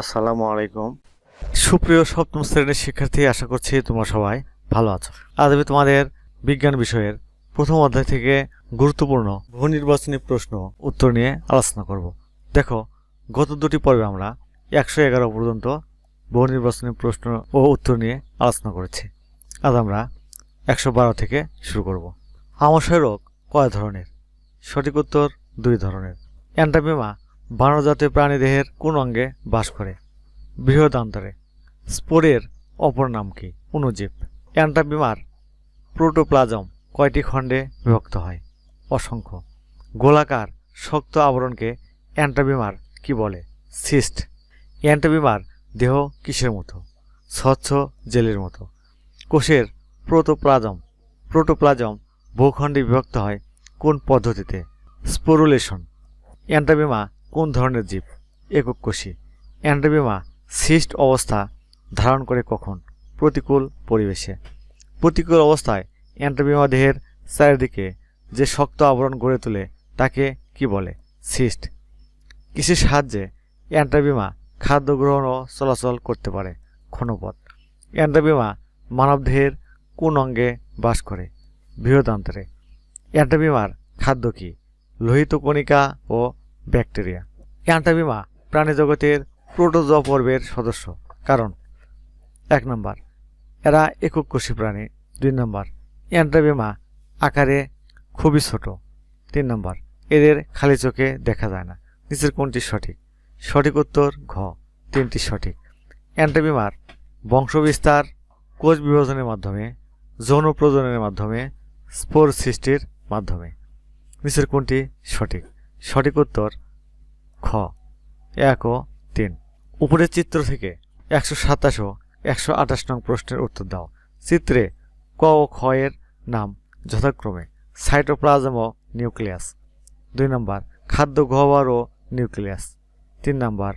আসসালামু আলাইকুম। সুপ্রিয় সপ্তম শ্রেণির শিক্ষার্থী, আশা করছি তোমরা সবাই ভালো আছো। আজ আমি তোমাদের বিজ্ঞান বিষয়ের প্রথম অধ্যায় থেকে গুরুত্বপূর্ণ বহু নির্বাচনী প্রশ্ন উত্তর নিয়ে আলোচনা করব। দেখো, গত দুটি পর্বে আমরা একশো এগারো পর্যন্ত বহু নির্বাচনী প্রশ্ন ও উত্তর নিয়ে আলোচনা করেছি। আজ আমরা একশো বারো থেকে শুরু করব। আমাশয় রোগ কয় ধরনের? সঠিক উত্তর দুই ধরনের। অ্যান্টামিমা বানরজাতীয় প্রাণীদেহের কোন অঙ্গে বাস করে? বৃহদান্তরে। স্পোরের অপর নাম কি? অনুজীব। অ্যান্টাবিমার প্রোটোপ্লাজম কয়টি খণ্ডে বিভক্ত হয়? অসংখ্য। গোলাকার শক্ত আবরণকে অ্যান্টাবিমার কি বলে? সিস্ট। অ্যান্টাবিমার দেহ কিসের মতো? স্বচ্ছ জেলের মতো। কোষের প্রোটোপ্লাজম। প্রোটোপ্লাজম ভূখণ্ডে বিভক্ত হয় কোন পদ্ধতিতে? স্পোরুলেশন অ্যান্টাবিমা কোন ধরনের জীব? একক কোষী। অ্যান্টাবিমা সিস্ট অবস্থা ধারণ করে কখন? প্রতিকূল পরিবেশে। প্রতিকূল অবস্থায় অ্যান্টাবিমা দেহের চারিদিকে যে শক্ত আবরণ গড়ে তোলে, তাকে কি বলে? সিস্ট কৃষির সাহায্যে অ্যান্টাবিমা খাদ্য গ্রহণ ও চলাচল করতে পারে? ক্ষণপথ। অ্যান্টাবিমা মানবদেহের কোন অঙ্গে বাস করে? বৃহদান্তরে। অ্যান্টাবিমার খাদ্য কি? লোহিত কণিকা ও ব্যাকটেরিয়া। অ্যান্টাবিমা প্রাণীজগতের প্রোটোজোয়া পর্বের সদস্য। কারণ, এক নম্বর, এরা একক কোষী প্রাণী। দুই নম্বর অ্যান্টাবিমা আকারে খুবই ছোট। তিন নম্বর, এদের খালি চোখে দেখা যায় না। নিচের কোনটি সঠিক? সঠিক উত্তর ঘ, তিনটি সঠিক। অ্যান্টাবিমার বংশবিস্তার কোষ বিভাজনের মাধ্যমে, যৌন প্রজননের মাধ্যমে, স্পোর সৃষ্টির মাধ্যমে। নিচের কোনটি সঠিক? সঠিক উত্তর খ। এক ও তিন। উপরের চিত্র থেকে একশো সাতাশ ও একশো আঠাশ নং প্রশ্নের উত্তর দাও। চিত্রে ক ও খ এর নাম যথাক্রমে। সাইটোপ্লাজম ও নিউক্লিয়াস। দুই নম্বর, খাদ্য গহ্বর ও নিউক্লিয়াস। তিন নম্বর,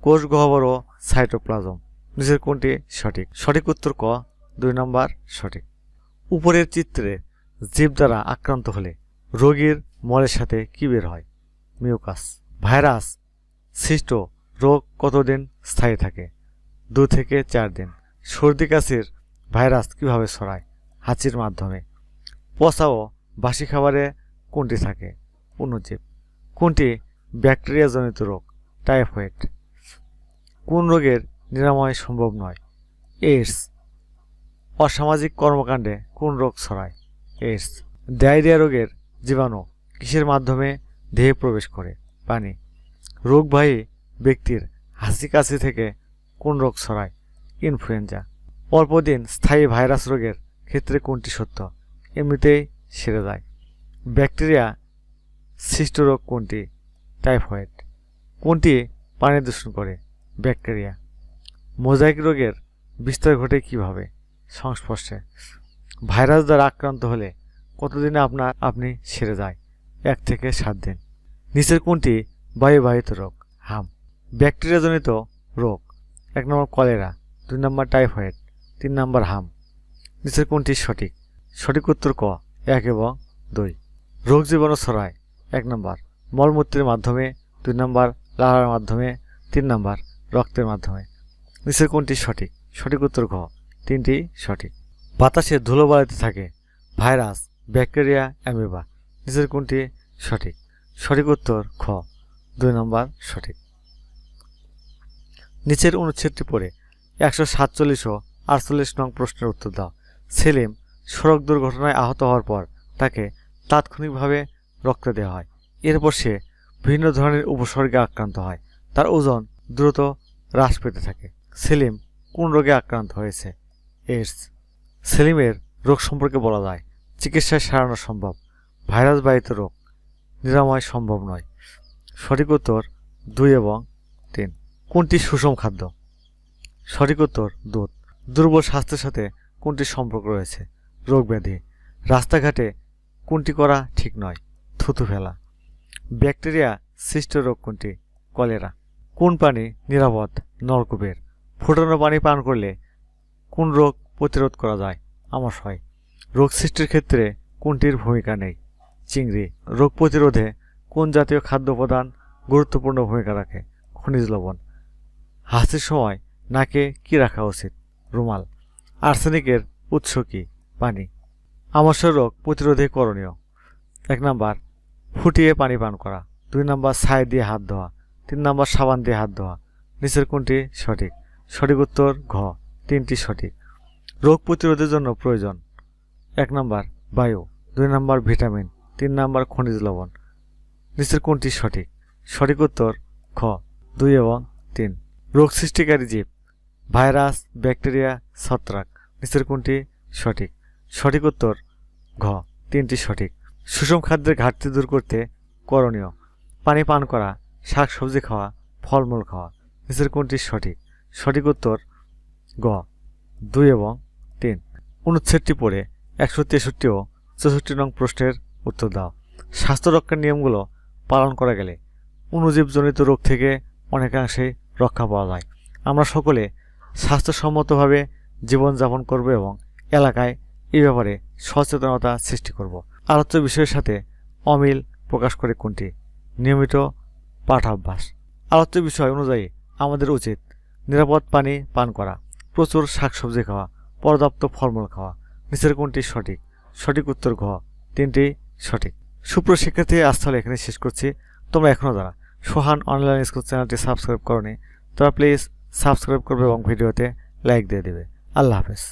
কোষ গহ্বর ও সাইটোপ্লাজম। নিচের কোনটি সঠিক? সঠিক উত্তর ক, দুই নম্বর সঠিক। উপরের চিত্রে জীব দ্বারা আক্রান্ত হলে রোগীর মলের সাথে কি বের হয়? মিউকাস, ভাইরাস সৃষ্ট রোগ কতদিন স্থায়ী থাকে? দু থেকে চার দিন। সর্দি কাশির ভাইরাস কীভাবে ছড়ায়? হাঁচির মাধ্যমে। পচা ও বাসি খাবারে কোনটি থাকে? অণুজীব। কোনটি ব্যাকটেরিয়াজনিত রোগ? টাইফয়েড। কোন রোগের নিরাময় সম্ভব নয়? এইডস। অসামাজিক কর্মকাণ্ডে কোন রোগ ছড়ায়? এইডস। ডায়রিয়া রোগের জীবাণু কিসের মাধ্যমে দেহে প্রবেশ করে। পানি। রোগবাহী ব্যক্তির হাসি কাশি থেকে কোন রোগ ছড়ায়? ইনফ্লুয়েঞ্জা। অল্পদিন স্থায়ী ভাইরাস রোগের ক্ষেত্রে কোনটি সত্য? এমনিতেই সেরে যায়। ব্যাকটেরিয়া সৃষ্ট রোগ কোনটি? টাইফয়েড। কোনটি পানি দূষণ করে? ব্যাকটেরিয়া। মোজাইক রোগের বিস্তার ঘটে কীভাবে? সংস্পর্শে। ভাইরাস দ্বারা আক্রান্ত হলে কতদিনে আপনার আপনি সেরে যায়? এক থেকে সাত দিন। নিচের কোনটি বায়ুবাহিত রোগ, হাম, ব্যাকটেরিয়াজনিত রোগ, এক নম্বর কলেরা, দুই নম্বর টাইফয়েড, তিন নম্বর হাম। নিচের কোনটি সঠিক সঠিক উত্তর ক, এক এবং দুই। রোগ জীবাণু ছড়ায়, এক নম্বর, মলমূত্রের মাধ্যমে, দুই নম্বর লালার মাধ্যমে, তিন নম্বর, রক্তের মাধ্যমে। নিচের কোনটি সঠিক সঠিক উত্তর ঘ, তিনটি সঠিক। বাতাসে ধুলো বাড়াতে থাকে, ভাইরাস, ব্যাকটেরিয়া, অ্যামিবা, নিচের কোনটি সঠিক। সঠিক উত্তর খ। দুই নম্বর সঠিক। নিচের অনুচ্ছেদটি পড়ে একশো সাতচল্লিশ ও আটচল্লিশ নং প্রশ্নের উত্তর দাও। সেলিম সড়ক দুর্ঘটনায় আহত হওয়ার পর তাকে তাৎক্ষণিকভাবে রক্ত দেওয়া হয়। এরপর সে ভিন্ন ধরনের উপসর্গে আক্রান্ত হয়। তার ওজন দ্রুত হ্রাস পেতে থাকে। সেলিম কোন রোগে আক্রান্ত হয়েছে? এইডস। সেলিমের রোগ সম্পর্কে বলা যায়। চিকিৎসায় সারানো সম্ভব। ভাইরাসবাহিত রোগ। নিরাময় সম্ভব নয়। সঠিক উত্তর দুই এবং তিন। কোনটি সুষম খাদ্য? সঠিক উত্তর দুধ। দুর্বল স্বাস্থ্যের সাথে কোনটির সম্পর্ক রয়েছে? রোগ ব্যাধি। রাস্তাঘাটে কোনটি করা ঠিক নয়? থুতু ফেলা। ব্যাকটেরিয়া সৃষ্ট রোগ কোনটি? কলেরা। কোন পানি নিরাপদ? নলকূপের। ফুটানো পানি পান করলে কোন রোগ প্রতিরোধ করা যায়? আমার আমাশয় রোগ সৃষ্টির ক্ষেত্রে কোনটির ভূমিকা নেই? চিংড়ি রোগ প্রতিরোধে কোন জাতীয় খাদ্য উপাদান গুরুত্বপূর্ণ ভূমিকা রাখে? খনিজ লবণ। হাসির সময় নাকে কি রাখা উচিত? রুমাল। আর্সেনিকের উৎস কি? পানি। আমাশয় রোগ প্রতিরোধে করণীয়। এক নাম্বার, ফুটিয়ে পানি পান করা। দুই নাম্বার, ছাই দিয়ে হাত ধোয়া। তিন নাম্বার, সাবান দিয়ে হাত ধোয়া। নিচের কোনটি সঠিক? সঠিক উত্তর, ঘ। তিনটি সঠিক। রোগ প্রতিরোধের জন্য প্রয়োজন। এক নাম্বার, বায়ু। দুই নাম্বার, ভিটামিন। তিন নাম্বার খনিজ লবণ। নিচের কোনটি সঠিক? সঠিক উত্তর খ দুই এবং তিন। রোগ সৃষ্টিকারী জীব, ভাইরাস, ব্যাকটেরিয়া, ছত্রাক। নিচের কোনটি সঠিক? সঠিক উত্তর ঘ, তিনটি সঠিক। সুষম খাদ্যের ঘাটতি দূর করতে করণীয়। পানি পান করা শাক সবজি খাওয়া, ফলমূল খাওয়া। নিচের কোনটি সঠিক? সঠিক উত্তর গ, দুই এবং তিন। অনুচ্ছেদটি পড়ে একশো তেষট্টি ও চৌষট্টি নং প্রশ্নের উত্তর দাও। স্বাস্থ্য রক্ষার নিয়মগুলো পালন করা গেলে অনুজীবজনিত রোগ থেকে অনেকাংশেই রক্ষা পাওয়া যায়। আমরা সকলে স্বাস্থ্যসম্মতভাবে জীবনযাপন করব এবং এলাকায় এই ব্যাপারে সচেতনতা সৃষ্টি করব। আলোচ্য বিষয়ের সাথে অমিল প্রকাশ করে কোনটি? নিয়মিত পাঠাভ্যাস। আলোচ্য বিষয় অনুযায়ী আমাদের উচিত নিরাপদ পানি পান করা, প্রচুর শাকসবজি খাওয়া, পর্যাপ্ত ফলমূল খাওয়া। নিচের কোনটি সঠিক? সঠিক উত্তর ঘ। তিনটি সঠিক। সুপ্রিয় শিক্ষার্থী, আজ তাহলে এখানে শেষ করছি। তোমরা এখনও যারা সোহান অনলাইন স্কুল চ্যানেলটি সাবস্ক্রাইব করনি, তোমরা প্লিজ সাবস্ক্রাইব করবে এবং ভিডিওতে লাইক দিয়ে দেবে। আল্লাহ হাফেজ।